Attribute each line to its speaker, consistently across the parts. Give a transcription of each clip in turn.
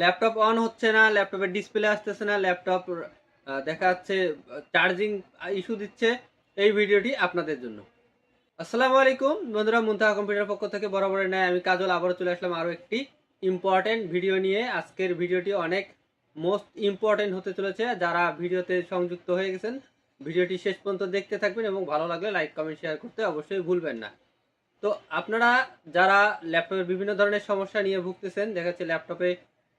Speaker 1: Laptop on হচ্ছে না, ল্যাপটপের ডিসপ্লে আসতেছে না, ল্যাপটপ দেখা যাচ্ছে চার্জিং ইস্যু দিচ্ছে এই ভিডিওটি আপনাদের জন্য। আসসালামু আলাইকুম, বন্ধুরা, মুন্তাহা কম্পিউটার পক্ষ থেকে বরাবরের ন্যায় আমি কাজল আবারও চলে আসলাম আরও একটি ইম্পর্টেন্ট ভিডিও নিয়ে। আজকের ভিডিওটি অনেক মোস্ট ইম্পর্টেন্ট হতে চলেছে। যারা ভিডিওতে সংযুক্ত হয়ে গেছেন, ভিডিওটি শেষ পর্যন্ত দেখতে থাকবেন এবং ভালো লাগলে লাইক কমেন্ট শেয়ার করতে অবশ্যই ভুলবেন না। তো আপনারা যারা ল্যাপটপের বিভিন্ন ধরনের সমস্যা নিয়ে ভুগতেছেন, দেখা যাচ্ছে ল্যাপটপে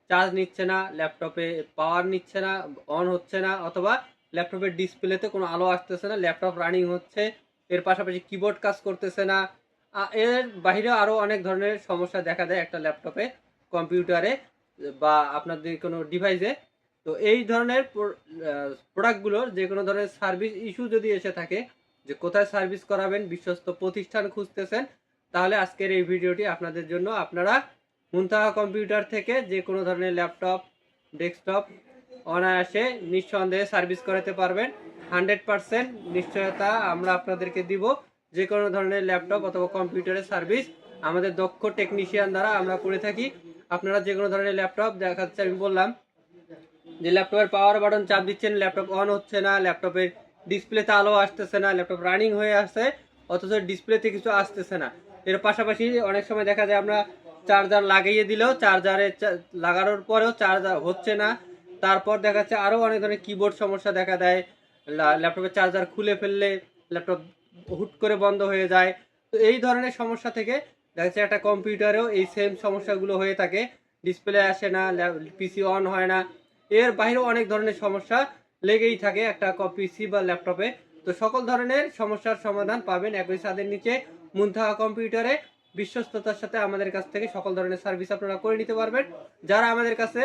Speaker 1: চার্জ নিচ্ছে না, ল্যাপটপে পাওয়ার নিচ্ছে না অন হচ্ছে না, অথবা ল্যাপটপের ডিসপ্লেতে কোনো আলো আসতেছে না, ল্যাপটপ রানিং হচ্ছে, এর পাশাপাশি কিবোর্ড কাজ করতেছে না। এর বাইরে আরও অনেক ধরনের সমস্যা দেখা দেয় একটা ল্যাপটপে কম্পিউটারে বা আপনাদের কোনো ডিভাইসে তো এই ধরনের প্রোডাক্টগুলোর যে কোনো ধরনের সার্ভিস ইস্যু যদি এসে থাকে, যে কোথায় সার্ভিস করাবেন, বিশ্বস্ত প্রতিষ্ঠান খুঁজতেছেন, তাহলে আজকের এই ভিডিওটি আপনাদের জন্য। আপনারা মুনতাহা কম্পিউটার থেকে যে কোনো ধরনের ল্যাপটপ, ডেস্কটপ অনায়াসে নিঃসন্দেহে সার্ভিস করাতে পারবেন। হান্ড্রেড পারসেন্ট নিশ্চয়তা আমরা আপনাদেরকে দিব। যে কোনো ধরনের ল্যাপটপ অথবা কম্পিউটারের সার্ভিস আমাদের দক্ষ টেকনিশিয়ান দ্বারা আমরা করে থাকি। আপনারা যে কোনো ধরনের ল্যাপটপ দেখা যাচ্ছে আমি বললাম, যে ল্যাপটপের পাওয়ার বাটন চাপ দিচ্ছেন, ল্যাপটপ অন হচ্ছে না, ল্যাপটপের ডিসপ্লেতে আলো আসতেছে না, ল্যাপটপ রানিং হয়ে আসছে অথচ ডিসপ্লেতে কিছু আসতেছে না। এর পাশাপাশি অনেক সময় দেখা যায় আমরা চার্জার লাগিয়ে দিলেও চার্জারে লাগানোর পরেও চার্জার হচ্ছে না। তারপর দেখা যাচ্ছে আরও অনেক ধরনের কিবোর্ড সমস্যা দেখা দেয়। ল্যাপটপের চার্জার খুলে ফেললে ল্যাপটপ হুট করে বন্ধ হয়ে যায়। তো এই ধরনের সমস্যা থেকে দেখা যাচ্ছে একটা কম্পিউটারেও এই সেম সমস্যাগুলো হয়ে থাকে। ডিসপ্লে আসে না পিসি অন হয় না। এর বাইরেও অনেক ধরনের সমস্যা লেগেই থাকে একটা পিসি বা ল্যাপটপে তো সকল ধরনের সমস্যার সমাধান পাবেন একই ছাদের নিচে মুনতাহা কম্পিউটারে বিশ্বস্ততার সাথে আমাদের কাছ থেকে সকল ধরনের সার্ভিস আপনারা করে নিতে পারবেন। যারা আমাদের কাছে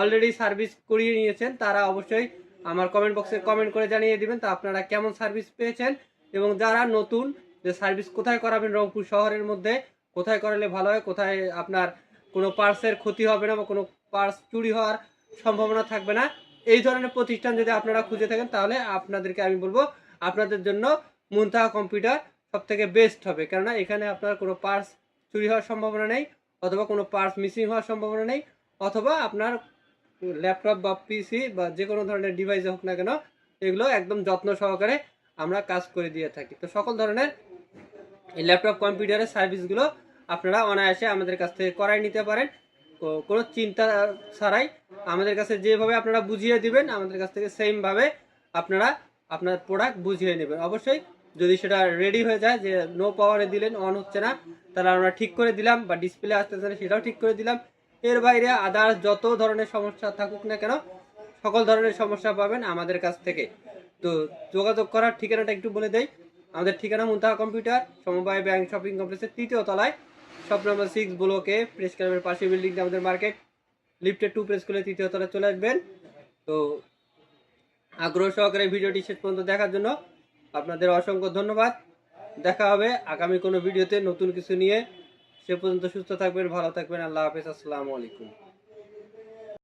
Speaker 1: অলরেডি সার্ভিস করিয়ে নিয়েছেন, তারা অবশ্যই আমার কমেন্ট বক্সে কমেন্ট করে জানিয়ে দিবেন তা আপনারা কেমন সার্ভিস পেয়েছেন এবং যারা নতুন যে সার্ভিস কোথায় করাবেন রংপুর শহরের মধ্যে, কোথায় করালে ভালো হয়, কোথায় আপনার কোনো পার্সের ক্ষতি হবে না বা কোনো পার্স চুরি হওয়ার সম্ভাবনা থাকবে না, এই ধরনের প্রতিষ্ঠান যদি আপনারা খুঁজে থাকেন তাহলে আপনাদেরকে আমি বলব, আপনাদের জন্য মুনতাহা কম্পিউটার সব থেকে বেস্ট হবে। কেননা এখানে আপনার কোনো পার্স চুরি হওয়ার সম্ভাবনা নেই, অথবা কোনো পার্স মিসিং হওয়ার সম্ভাবনা নেই, অথবা আপনার ল্যাপটপ বা পিসি বা যে কোনো ধরনের ডিভাইস হোক না কেন, এগুলো একদম যত্ন সহকারে আমরা কাজ করে দিয়ে থাকি। তো সকল ধরনের এই ল্যাপটপ কম্পিউটারের সার্ভিসগুলো আপনারা অনায়াসে আমাদের কাছ থেকে করাই নিতে পারেন। কোনো চিন্তা ছাড়াই আমাদের কাছে যেভাবে আপনারা বুঝিয়ে দিবেন, আমাদের কাছ থেকে সেমভাবে আপনারা আপনার প্রোডাক্ট বুঝিয়ে নেবেন। অবশ্যই যদি সেটা রেডি হয়ে যায় যে নো পাওয়ারে দিলেন অন হচ্ছে না, তাহলে আমরা ঠিক করে দিলাম বা ডিসপ্লে আসতেছে না, সেটাও ঠিক করে দিলাম। এর বাইরে আদার্স যত ধরনের সমস্যা থাকুক না কেন, সকল ধরনের সমস্যা পাবেন আমাদের কাছ থেকে। তো যোগাযোগ করার ঠিকানাটা একটু বলে দেই। আমাদের ঠিকানা মুন্তাহা কম্পিউটার, সমবায় ব্যাংক শপিং কমপ্লেক্সের তৃতীয় তলায় শপ নাম্বার সিক্স ব্লকে প্রেস ক্লাবের পাশে বিল্ডিংটা আমাদের মার্কেট লিফটের টু প্রেস করে তৃতীয় তলায় চলে আসবেন। তো আগ্রহ সহকারে ভিডিওটি শেষ পর্যন্ত দেখার জন্য আপনাদের অসংখ্য ধন্যবাদ। দেখা হবে আগামী কোনো ভিডিওতে নতুন কিছু নিয়ে। সে পর্যন্ত সুস্থ থাকবেন, ভালো থাকবেন। আল্লাহ হাফেজ, আসসালামু আলাইকুম।